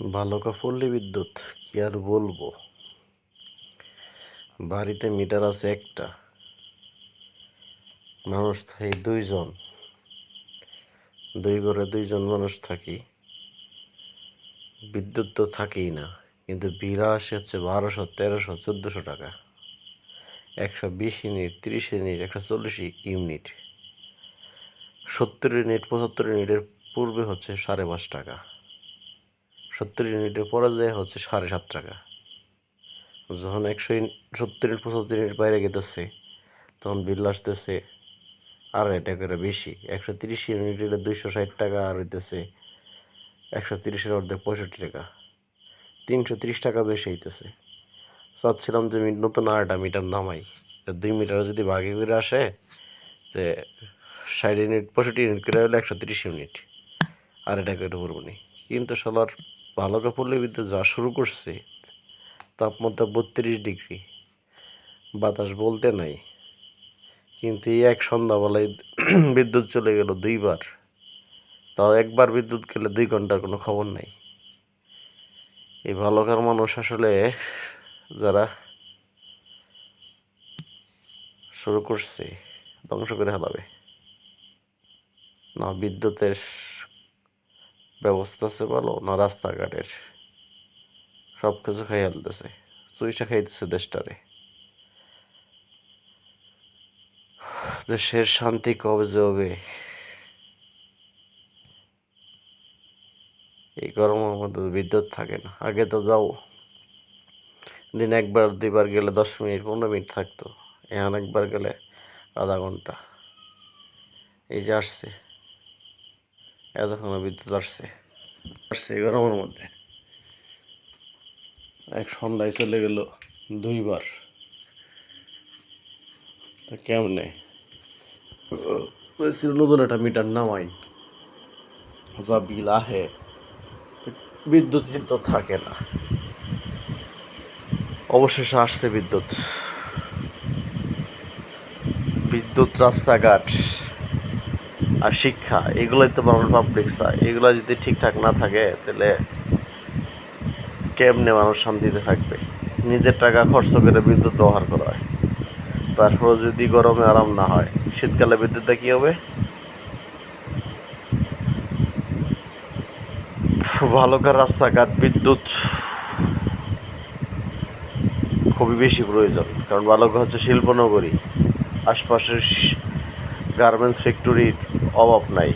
বালকা পল্লী বিদ্যুৎ, কি আর বলব? বাড়িতে মিটার আছে একটা। মানুষ থাকি দুইজন। দুই ঘরে দুইজন মানুষ থাকি। বিদ্যুৎ তো থাকেই না, কিন্তু বিল আসে হচ্ছে বারোশো, তেরোশো, চোদ্দোশো টাকা। একশো বিশ ইউনিট, তিরিশ ইউনিট, একশো চল্লিশ ইউনিট। সত্তর ইউনিট, পঁচাত্তর ইউনিটের পূর্বে হচ্ছে সাড়ে পাঁচ টাকা। সত্তর ইউনিটের পরে যায় হচ্ছে সাড়ে সাত টাকা। যখন একশো সত্তর ইউনিট, পঁচাত্তর ইউনিট বাইরে গেতেছে, তখন বিল আসতেছে আড়াই টাকার বেশি। একশো তিরিশ ইউনিট ইউনিটের দুইশো ষাট টাকা আর হইতেছে একশো তিরিশের অর্ধেক পঁয়ষট্টি টাকা। তিনশো তিরিশ টাকা বেশি হইতেছে। চাচ্ছিলাম যে নতুন আরেকটা মিটার নামাই। দুই মিটার যদি ভাগে করে আসে যে ষাট ইউনিট, পঁয়ষট্টি ইউনিট করে হলে একশো তিরিশ ইউনিট। আড়াই টাকা করে পড়ব নি। কিন্তু সবার ভালো বিদ্যুৎ যা শুরু করছে, তাপমাত্রা বত্রিশ ডিগ্রি। বাতাস বলতে নাই, কিন্তু এই এক সন্ধ্যাবেলায় বিদ্যুৎ চলে গেল দুইবার। তাও একবার বিদ্যুৎ গেলে দুই ঘণ্টার কোনো খবর নাই। এই ভালোকার মানুষ আসলে যারা শুরু করছে, ধ্বংস করে হালাবে না বিদ্যুতের ব্যবস্থা আছে ভালো, না রাস্তাঘাটের? সব কিছু খাই ফেলতেছে চুইসা খাইতেছে দেশটারে। দেশের শান্তি কবে যে হবে? এই গরমের মধ্যে তো বিদ্যুৎ থাকে না। আগে তো যাও। দিন একবার, দুইবার গেলে দশ মিনিট, পনেরো মিনিট থাকতো। এখন একবার গেলে আধা ঘণ্টা। এই যে আসছে। এতক্ষণ বিদ্যুৎ আসছে। আসছে গরমের মধ্যে। এক সন্ধ্যায় চলে গেল দুইবার। তা কেমনে? নতুন একটা মিটার নামাই। যা বিল আহে, বিদ্যুৎ কিন্তু থাকে না। অবশেষে আসছে বিদ্যুৎ। বিদ্যুৎ রাস্তাঘাট। আর শিক্ষা, এগুলোই তো মানুষ পাবলিক চায় এগুলো যদি ঠিকঠাক না থাকে, তাহলে কেমনে মানুষ শান্তিতে থাকবে? নিজের টাকা খরচ করে বিদ্যুৎ ব্যবহার করা হয়। তারপরে যদি গরমে আরাম না হয়, শীতকালে বিদ্যুৎটা কী হবে? ভালোকার রাস্তাঘাট, বিদ্যুৎ খুবই বেশি প্রয়োজন, কারণ বালকা হচ্ছে শিল্পনগরী, আশপাশের গার্মেন্টস ফ্যাক্টরির অভাব নাই।